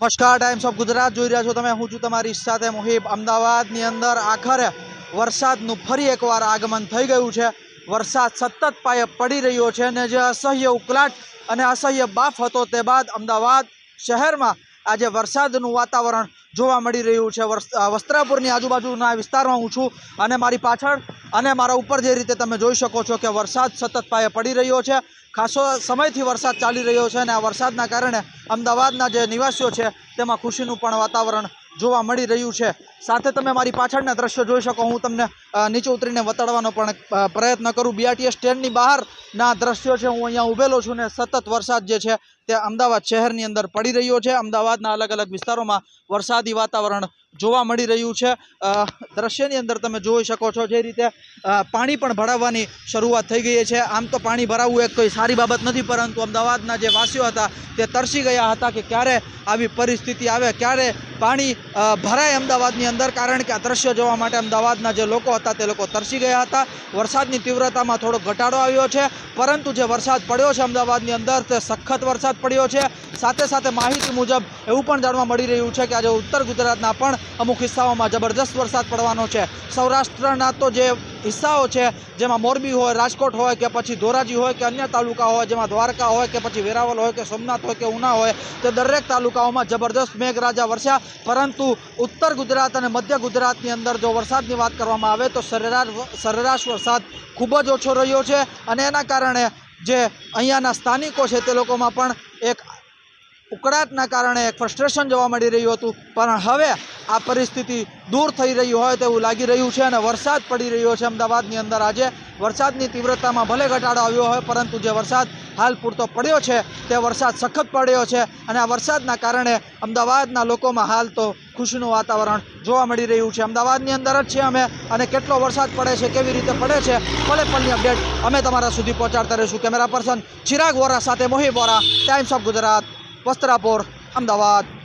નમસ્કાર times of Gujarat જોઈ રહ્યા છો તમે. હું છું તમારી સાથે મુહિબ. અમદાવાદની અંદર આખરે વરસાદનું ફરી એકવાર આગમન થઈ ગયું છે. વરસાદ સતત પાયે પડી રહ્યો છે અને જે અસહ્ય ઉકળાટ અને અસહ્ય બાફ હતો તે બાદ અમદાવાદ શહેરમાં આજે વરસાદનું વાતાવરણ જોવા મળી રહ્યું છે. વસ્ત્રાપુરની આજુબાજુના વિસ્તારમાં હું છું અને મારી પાછળ અને મારા ઉપર જે રીતે તમે જોઈ શકો છો કે વરસાદ સતત પાયે પડી રહ્યો છે, ખાસો સમયથી વરસાદ ચાલી રહ્યો છે અને આ વરસાદના કારણે અમદાવાદના જે નિવાસીઓ છે, તેમાં ખુશીનું પણ વાતાવરણ જોવા મળી રહ્યું છે. સાથે તમે મારી પાછળના દ્રશ્યો જોઈ શકો, હું તમને નીચે ઉતરીને વતાડવાનો પણ પ્રયત્ન કરું. બીઆરટીએસ સ્ટેન્ડની બહારના દ્રશ્યો છે, હું અહીંયા ઊભેલો છું ને સતત વરસાદ જે છે તે અમદાવાદ શહેરની અંદર પડી રહ્યો છે. અમદાવાદના અલગ અલગ વિસ્તારોમાં વરસાદી વાતાવરણ જોવા મળી રહ્યું છે. દ્રશ્યની અંદર તમે જોઈ શકો છો જે રીતે પાણી પણ ભરાવવાની શરૂઆત થઈ ગઈ છે. આમ તો પાણી ભરાવવું એક કોઈ સારી બાબત નથી, પરંતુ અમદાવાદના જે વાસીઓ હતા તે તરસી ગયા હતા કે ક્યારે આવી પરિસ્થિતિ આવે, ક્યારે પાણી ભરાય અમદાવાદની અંદર, કારણ કે આ દ્રશ્ય જોવા માટે અમદાવાદના જે લોકો હતા તે લોકો તરસી ગયા હતા. વરસાદની તીવ્રતામાં થોડો ઘટાડો આવ્યો છે, પરંતુ જે વરસાદ પડ્યો છે અમદાવાદની અંદર તે સખત વરસાદ પડ્યો છે. સાથે સાથે માહિતી મુજબ એવું પણ જાણવા મળી રહ્યું છે કે આજે ઉત્તર ગુજરાતના પણ અમુક હિસ્સાઓમાં જબરજસ્ત વરસાદ પડવાનો છે. સૌરાષ્ટ્રના તો જે હિસ્સાઓ છે, જેમાં મોરબી હોય, રાજકોટ હોય કે પછી ધોરાજી હોય કે અન્ય તાલુકા હોય, જેમાં દ્વારકા હોય કે પછી વેરાવળ હોય કે સોમનાથ હોય કે ઉના હોય, તે દરેક તાલુકાઓમાં જબરદસ્ત મેઘરાજા વરસ્યા. પરંતુ ઉત્તર ગુજરાત અને મધ્ય ગુજરાતની અંદર જો વરસાદની વાત કરવામાં આવે તો સરેરાશ સરેરાશ વરસાદ ખૂબ જ ઓછો રહ્યો છે અને એના કારણે જે અહીંયાના સ્થાનિકો છે તે લોકોમાં પણ એક ઉકળાટના કારણે એક ફ્રસ્ટ્રેશન જોવા મળી રહ્યું હતું. પણ હવે આ પરિસ્થિતિ દૂર થઈ રહી હોય તેવું લાગી રહ્યું છે અને વરસાદ પડી રહ્યો છે અમદાવાદની અંદર. આજે વરસાદની તીવ્રતામાં ભલે ઘટાડો આવ્યો હોય, પરંતુ જે વરસાદ હાલ પૂરતો પડ્યો છે તે વરસાદ સખત પડ્યો છે અને આ વરસાદના કારણે અમદાવાદના લોકોમાં હાલ તો ખુશીનું વાતાવરણ જોવા મળી રહ્યું છે. અમદાવાદની અંદર જ છે અમે અને કેટલો વરસાદ પડે છે, કેવી રીતે પડે છે પળે પળની અપડેટ અમે તમારા સુધી પહોંચાડતા રહીશું. કેમેરા પર્સન ચિરાગ વોરા સાથે મોહી વોરા ટાઈમ્સ ઓફ ગુજરાત વસ્ત્રાપુર, અમદાવાદ.